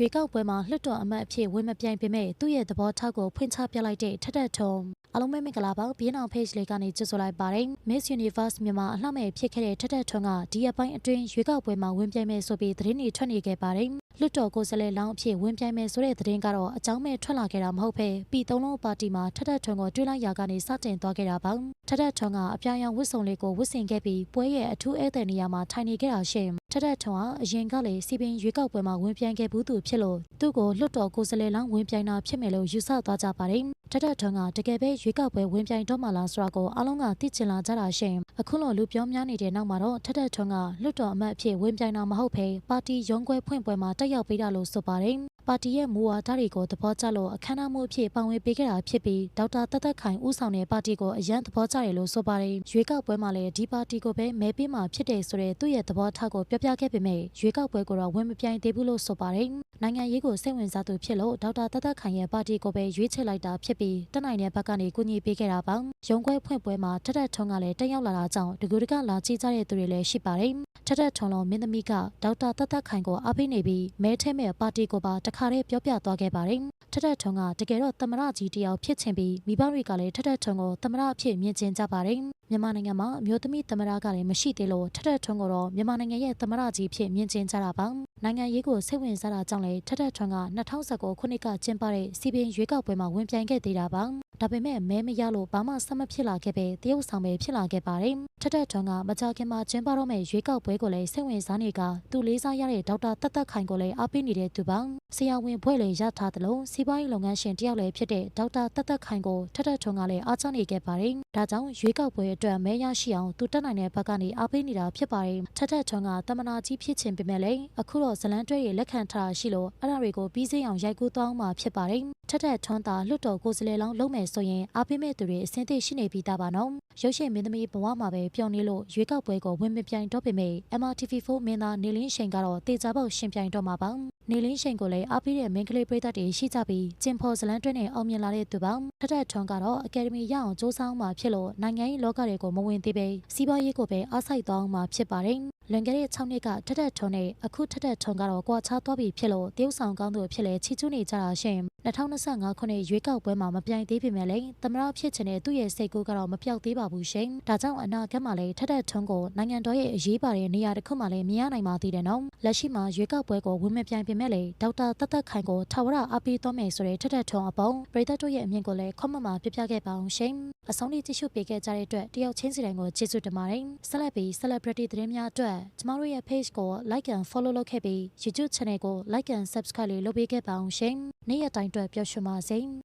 ရွေးကောက်ပွဲမှာလွှတ်တော်အမတ်အဖြစ်ဝင်မပြိုင်ပေမဲ့သူ့ရဲ့သဘောထားကိုဖွင့်ချပြလိုက်တဲ့ထက်ထက်ထုံအားလုံးပဲမင်္ဂလာပါဘီယန်အောင် page လေးကနေကြိုဆိုလိုက်ပါတယ် Miss Universe မြန်မာအလှမဲ့ဖြစ်ခဲ့တဲ့ထက်ထက်ထုံကဒီအပိုင်းအတွင်းရွေးကောက်ပွဲမှာဝင်ပြိုင်မယ်ဆိုပြီးသတင်းတွေထွက်နေခဲ့ပါတယ်လွှတ်တော်ကိုယ်စားလှယ်လောင်းအဖြစ်ဝင်ပြိုင်မယ်ဆိုတဲ့သတင်းကတော့အကြောင်းမဲ့ထွက်လာခဲ့တာမဟုတ်ဘဲပြည်သုံးလုံးပါတီမှာထက်ထက်ထုံကိုတွေးလိုက်ရာကနေစတင်သွားခဲ့တာပါထက်ထက်ထုံကအပြာရောင်ဝတ်စုံလေးကိုဝတ်ဆင်ခဲ့ပြီးပွဲရဲ့အထူးဧည့်သည်နေရာမှာထိုင်နေခဲ့တာရှင် ထက်ထက်ထုံကအရင်ကလေစီပင်ရွေးကောက်ပွဲမှာဝင်ပြိုင်ခဲ့ဘူးသူဖြစ်လို့သူ့ကိုလွှတ်တော်ကိုယ်စားလှယ်လောင်းဝင်ပြိုင်တာဖြစ်မယ်လို့ယူဆသွားကြပါတယ်ထက်ထက်ထုံကတကယ်ပဲရွေးကောက်ပွဲဝင်ပြိုင်တော့မှလားဆိုတာကိုအားလုံးကသိချင်လာကြတာရှင်အခုလိုလူပြောများနေတဲ့နောက်မှာတော့ထက်ထက်ထုံကလွှတ်တော်အမတ်အဖြစ်ဝင်ပြိုင်တာမဟုတ်ဘဲပါတီရုံးခွဲဖွင့်ပွဲမှာတက်ရောက်ပေးတာလို့ဆိုပါတယ် ပါတီရဲ့မူဝါဒတွေကိုသဘောကျလို့အခမ်းအနားမှုအဖြစ်ပါဝင်ပေးခဲ့တာဖြစ်ပြီးဒေါက်တာတသက်ခိုင်ဦးဆောင်တဲ့ပါတီကိုအရန်သဘောကျတယ်လို့ဆိုပါတယ်ရွေးကောက်ပွဲမှာလည်းဒီပါတီကိုပဲမဲပေးမှာဖြစ်တယ်ဆိုတဲ့သူ့ရဲ့သဘောထားကိုပြောပြခဲ့ပေမဲ့ရွေးကောက်ပွဲကိုတော့ဝင်မပြိုင်သေးဘူးလို့ဆိုပါတယ်နိုင်ငံရေးကိုစိတ်ဝင်စားသူဖြစ်လို့ဒေါက်တာတသက်ခိုင်ရဲ့ပါတီကိုပဲရွေးချယ်လိုက်တာဖြစ်ပြီးတက်နိုင်တဲ့ဘက်ကနေကူညီပေးခဲ့တာပါရုံးခွဲဖွင့်ပွဲမှာထက်ထက်ထုံးကလည်းတက်ရောက်လာတာကြောင့်တကူတကလာကြည့်ကြတဲ့သူတွေလည်းရှိပါတယ်ထက်ထက်ထုံလုံးမင်းသမီးကဒေါက်တာတသက်ခိုင်ကိုအားပေးနေပြီးမဲထဲမဲ့ပါတီကိုပါတခါတည်းပြောပြသွားခဲ့ပါတယ်ထက်ထက်ထုံကတကယ်တော့သမရကြီးတယောက်ဖြစ်ချင်ပြီးမိဘတွေကလည်းထက်ထက်ထုံကိုသမရအဖြစ်မြင်ကျင်ကြပါတယ်မြန်မာနိုင်ငံမှာအမျိုးသမီးသမရကလည်းမရှိသေးလို့ထက်ထက်ထုံကိုတော့မြန်မာနိုင်ငံရဲ့သမရကြီးဖြစ်မြင်ကျင်ကြတာပါနိုင်ငံရေးကိုစိတ်ဝင်စားတာကြောင့်လည်းထက်ထက်ထွန်းက2019ခုနှစ်ကကျင်းပတဲ့စီပင်ရွေးကောက်ပွဲမှာဝင်ပြိုင်ခဲ့သေးတာပါဒါပေမဲ့မဲမရလို့ဘာမှဆက်မဖြစ်လာခဲ့ပဲတရုတ်ဆောင်ပဲဖြစ်လာခဲ့ပါတယ်ထက်ထက်ထွန်းကမကြာခင်မှာကျင်းပတော့မယ့်ရွေးကောက်ပွဲကိုလည်းစိတ်ဝင်စားနေကသူလေးစားရတဲ့ဒေါက်တာတက်တက်ခိုင်ကိုလည်းအားပေးနေတဲ့သူပါ ဆရာဝန်ဘွဲ့လည်းရထားသလိုစီးပွားရေးလုပ်ငန်းရှင်တယောက်လည်းဖြစ်တဲ့ဒေါက်တာတက်တက်ခိုင်ကိုထက်ထက်ထွန်းကလည်းအားချနေခဲ့ပါတယ်ဒါကြောင့်ရွေးကောက်ပွဲအတွက်မဲရရှိအောင်သူတက်နိုင်တဲ့ဘက်ကနေအားပေးနေတာဖြစ်ပါတယ်ထက်ထက်ထွန်းကတမနာကြီးဖြစ်ခြင်းပေမဲ့လည်းအခုတော့ဇလန်တွဲရဲ့လက်ခံထားရှိလို့အဲ့ဒါတွေကိုပြီးစိအောင်ရိုက်ကူးသွားအောင်မှာဖြစ်ပါတယ်ထက်ထက်ထွန်းသာလွတ်တော်ကိုယ်စားလှယ်လောင်းလုပ်မယ်ဆိုရင်အားပေးမဲ့သူတွေအစင်းသိရှိနေပြီးသားပါနော် ရုပ်ရှင်မင်းသမီးဘဝမှာပဲပျော်နေလို့ရွေးကောက်ပွဲကိုဝင်မပြိုင်တော့ပေမဲ့ MRTV4 မင်းသားနေလင်းရှိန်ကတော့တေချာပေါက်ရှင်ပြိုင်တော့မှာပါနေလင်းရှိန်ကိုလည်းအားပေးတဲ့မင်းကလေးပရိသတ်တွေရှိကြပြီးကျင်ဖော်ဇလန်တွဲနဲ့အောင်မြင်လာတဲ့သူပါထက်ထက်ထွန်းကတော့အကယ်ဒမီရအောင်စူးစမ်းမှာဖြစ်လို့နိုင်ငံရေးလောကတွေကိုမဝင်သေးပဲစီးပွားရေးကိုပဲအားစိုက်သွားအောင်မှာဖြစ်ပါတယ် လွန်ခဲ့တဲ့6နှစ်ကထက်ထက်ထွန်းနဲ့အခုထက်ထက်ထွန်းကတော့ကွာခြားသွားပြီဖြစ်လို့တရုတ်ဆောင်ကောင်းသူဖြစ်လဲချီကျူးနေကြတာရှင်2025ခုနှစ်ရွေးကောက်ပွဲမှာမပြိုင်သေးပေမဲ့လည်းသမရဖြစ်ချင်တဲ့သူ့ရဲ့စိတ်ကူးကတော့မပြောက်သေးပါဘူးရှင်ဒါကြောင့်အနာဂတ်မှာလည်းထက်ထက်ထွန်းကိုနိုင်ငံတော်ရဲ့အရေးပါတဲ့နေရာတစ်ခုမှလည်းမြင်ရနိုင်ပါသေးတယ်နော်လက်ရှိမှာရွေးကောက်ပွဲကိုဝင်မပြိုင်ပေမဲ့လည်းဒေါက်တာတသက်ခိုင်ကိုထာဝရအားပေးသွားမယ်ဆိုတဲ့ထက်ထက်ထွန်းအပေါင်းပြည်သက်တို့ရဲ့အမြင်ကိုလည်းခွန်မမှာပြပြခဲ့ပါအောင်ရှင်အဆုံးထိကြည့်ရှုပေးခဲ့ကြတဲ့အတွက်တယောက်ချင်းစီတိုင်းကိုကျေးဇူးတင်ပါတယ်ဆက်လက်ပြီး celebrity သတင်းများအတွက်ကျမတို့ရဲ့ page ကို like and follow လုပ်ခဲ့ပြီး YouTube channel ကို like and subscribe လေးလုပ်ပေးခဲ့ပါအောင်ရှင်နေ့ရက်တိုင်းအတွက်ပျော်ရွှင်ပါစေ